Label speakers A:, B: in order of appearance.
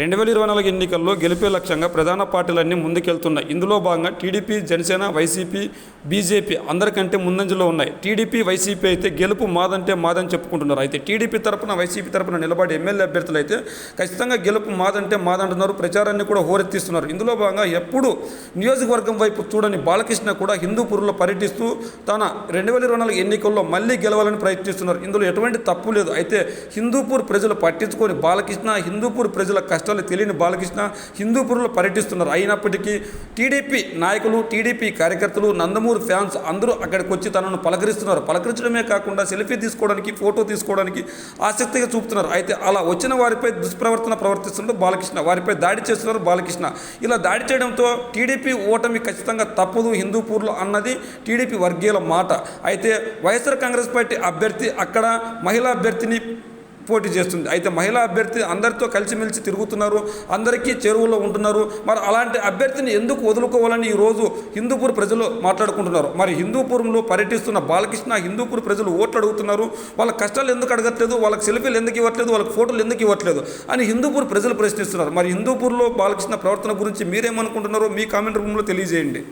A: రెండు వేల ఇరవై నాలుగు ఎన్నికల్లో గెలిపే లక్ష్యంగా ప్రధాన పార్టీలన్నీ ముందుకెళ్తున్నాయి. ఇందులో భాగంగా టీడీపీ జనసేన వైసీపీ బీజేపీ అందరికంటే ముందంజలో ఉన్నాయి. టీడీపీ వైసీపీ అయితే గెలుపు మాదంటే మాదని చెప్పుకుంటున్నారు. అయితే టీడీపీ తరపున వైసీపీ తరపున నిలబడే ఎమ్మెల్యే అభ్యర్థులు అయితే ఖచ్చితంగా గెలుపు మాదంటే మాదంటున్నారు. ప్రచారాన్ని కూడా హోరెత్తిస్తున్నారు. ఇందులో భాగంగా ఎప్పుడు నియోజకవర్గం వైపు చూడని బాలకృష్ణ కూడా హిందూపూర్లో పర్యటిస్తూ తన రెండు వేల ఇరవై నాలుగు ఎన్నికల్లో మళ్ళీ గెలవాలని ప్రయత్నిస్తున్నారు. ఇందులో ఎటువంటి తప్పు లేదు. అయితే హిందూపూర్ ప్రజలు పట్టించుకొని బాలకృష్ణ హిందూపూర్ ప్రజల కష్టాలు తెలియని బాలకృష్ణ హిందూపూర్లో పర్యటిస్తున్నారు. అయినప్పటికీ టీడీపీ నాయకులు టీడీపీ కార్యకర్తలు నందమూరి ఫ్యాన్స్ అందరూ అక్కడికి వచ్చి తనను పలకరిస్తున్నారు. పలకరించడమే కాకుండా సెల్ఫీ తీసుకోవడానికి ఫోటో తీసుకోవడానికి ఆసక్తిగా చూపుతున్నారు. అయితే అలా వచ్చిన వారిపై దుష్ప్రవర్తన ప్రవర్తిస్తున్నారు బాలకృష్ణ. వారిపై దాడి చేస్తున్నారు బాలకృష్ణ. ఇలా దాడి చేయడంతో టీడీపీ ఓటమి ఖచ్చితంగా తప్పదు హిందూపూర్లో అన్నది టీడీపీ వర్గీయుల మాట. అయితే వైఎస్ఆర్ కాంగ్రెస్ పార్టీ అభ్యర్థి అక్కడ మహిళా అభ్యర్థిని పోటీ చేస్తుంది. అయితే మహిళా అభ్యర్థి అందరితో కలిసిమెలిసి తిరుగుతున్నారు. అందరికీ చెరువులో ఉంటున్నారు. మరి అలాంటి అభ్యర్థిని ఎందుకు వదులుకోవాలని ఈరోజు హిందూపూర్ ప్రజలు మాట్లాడుకుంటున్నారు. మరి హిందూపురంలో పర్యటిస్తున్న బాలకృష్ణ హిందూపూర్ ప్రజలు ఓట్లు అడుగుతున్నారు. వాళ్ళ కష్టాలు ఎందుకు అడగట్లేదు? వాళ్ళకి సెల్ఫీలు ఎందుకు ఇవ్వట్లేదు? వాళ్ళకి ఫోటోలు ఎందుకు ఇవ్వట్లేదు? అని హిందూపూర్ ప్రజలు ప్రశ్నిస్తున్నారు. మరి హిందూపూర్లో బాలకృష్ణ ప్రవర్తన గురించి మీరేమనుకుంటున్నారో మీ కామెంట్ రూమ్లో తెలియజేయండి.